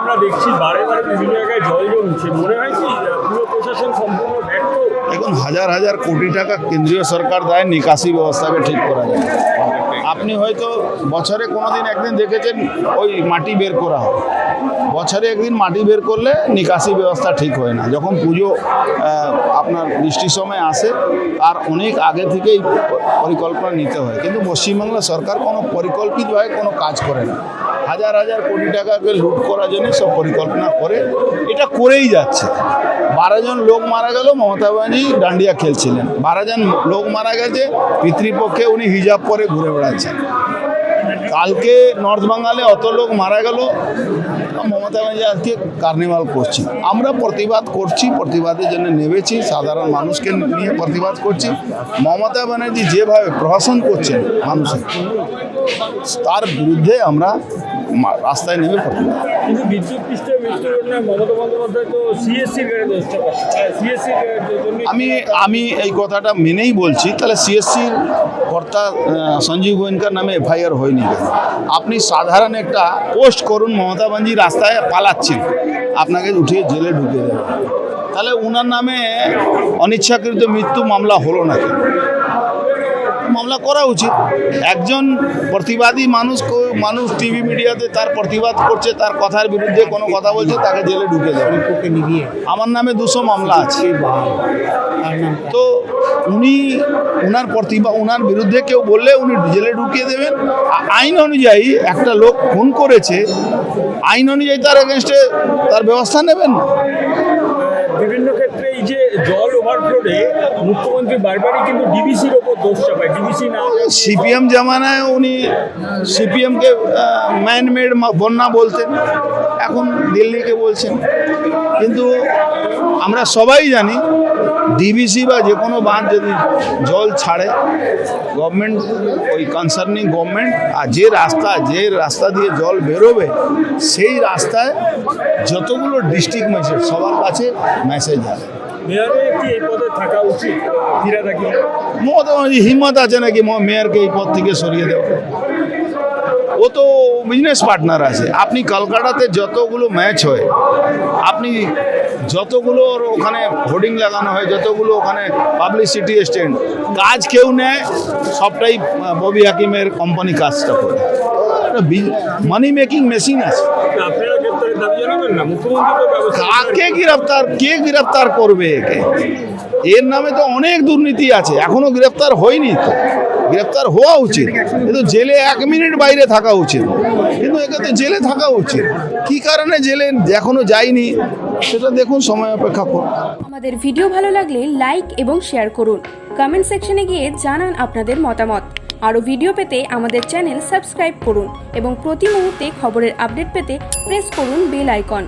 আমরা দেখছি বারে বারে বিভিন্ন জায়গায় জল জমছে। মনে হয় কি পুরো প্রশাসন সম্পূর্ণ এখন হাজার হাজার কোটি টাকা কেন্দ্রীয় সরকার দেয়, নিকাশি ব্যবস্থাকে ঠিক করা যায়। আপনি হয়তো বছরে কোনোদিন একদিন দেখেছেন ওই মাটি বের করা হয়। বছরে একদিন মাটি বের করলে নিকাশি ব্যবস্থা ঠিক হয় না। যখন পুজো আপনার বৃষ্টির সময় আসে, তার অনেক আগে থেকেই পরিকল্পনা নিতে হয়। কিন্তু পশ্চিমবাংলা সরকার কোনো পরিকল্পিতভাবে কোনো কাজ করে না। হাজার হাজার কোটি টাকাকে লুট করার জন্য সব পরিকল্পনা করে, এটা করেই যাচ্ছে। বারো জন লোক মারা গেল, মমতা ব্যানার্জি ডান্ডিয়া খেলছিলেন। বারো জন লোক মারা গেছে, পিতৃপক্ষে উনি হিজাব পরে ঘুরে বেড়াচ্ছেন। কালকে নর্থ বেঙ্গলে অত লোক মারা গেল, মমতা ব্যানার্জি আজকে কার্নিভাল করছি। আমরা প্রতিবাদ করছি, প্রতিবাদের জন্য নেমেছি, সাধারণ মানুষকে নিয়ে প্রতিবাদ করছি। মমতা ব্যানার্জি যেভাবে প্রহসন করছেন মানুষের, তার বিরুদ্ধে আমরা রাস্তায় নেমে প্রতিবাদ কিন্তু বিদ্যুৎ মমতা বন্দ্যোপাধ্যায় তো জন্য আমি আমি এই কথাটা মেনেই বলছি তাহলে সিএসসির কর্তা সঞ্জীব গোয়েঙ্কার নামে এফআইআর হয়নি? আপনি সাধারণ একটা পোস্ট করুন মমতা ব্যানার্জি রাস্তায় পালাচ্ছেন আপনাকে উঠিয়ে জেলে ঢুকিয়ে দেবে। তাহলে উনার নামে অনিচ্ছাকৃত মৃত্যু মামলা হলো না কেন মামলা করা উচিত। একজন প্রতিবাদী মানুষ মানুষ টিভি মিডিয়াতে তার প্রতিবাদ করছে তার কথার বিরুদ্ধে কোনো কথা বলছে তাকে জেলে ঢুকে দেবে আমার নামে দুশো মামলা আছে। তো উনি উনার প্রতিভা উনার বিরুদ্ধে কেউ বললে উনি জেলে ঢুকিয়ে দেবেন। আইন অনুযায়ী একটা লোক খুন করেছে আইন অনুযায়ী তার এগেনস্টে তার ব্যবস্থা নেবেন না। বিভিন্ন ক্ষেত্রে এই যে জল ওভারফ্লোডে মুখ্যমন্ত্রী বারবারই কিন্তু ডিবিসির ওপর দোষ চাপায় ডিবিসি না সিপিএম জামানায় উনি সিপিএমকে ম্যানমেড বন্যা বলতেন, এখন দিল্লিকে বলছেন। কিন্তু আমরা সবাই জানি ডিবিসি বা যে কোনো বাঁধ যদি জল ছাড়ে গভর্নমেন্ট ওই কনসার্নিং গভর্নমেন্ট আর যে রাস্তা যে রাস্তা দিয়ে জল বেরোবে সেই রাস্তায় যতগুলো ডিস্ট্রিক্ট মেসেজ সবার কাছে মেসেজ যাবে ফিরে মমতা হিম্মত আছে নাকি মেয়রকে এই পদ থেকে সরিয়ে দেওয়া? ও তো বিজনেস পার্টনার আছে। আপনি কলকাতাতে যতগুলো ম্যাচ হয় আপনি যতগুলো ওখানে হোর্ডিং লাগানো হয় যতগুলো ওখানে পাবলিসিটি স্ট্যান্ড কাজ কেউ নেয় সবটাই ববি হাকিমের কোম্পানি কাজটা করে। মানি মেকিং মেশিন আছে। কাকে গ্রেফতার কে গ্রেফতার করবে একে? এর নামে তো অনেক দুর্নীতি আছে এখনও গ্রেফতার হয়নি তো। গ্রেফতার হওয়া উচিত। কিন্তু জেলে এক মিনিট বাইরে থাকা উচিত। কিন্তু তো জেলে থাকা উচিত। কি কারণে জেলে এখনও যায়নি, সেটা দেখুন, সময় অপেক্ষা করুন। আমাদের ভিডিও ভালো লাগলে লাইক এবং শেয়ার করুন। কমেন্ট সেকশনে গিয়ে জানান আপনাদের মতামত। আরও ভিডিও পেতে আমাদের চ্যানেল সাবস্ক্রাইব করুন এবং প্রতি মুহূর্তে খবরের আপডেট পেতে প্রেস করুন বেল আইকন।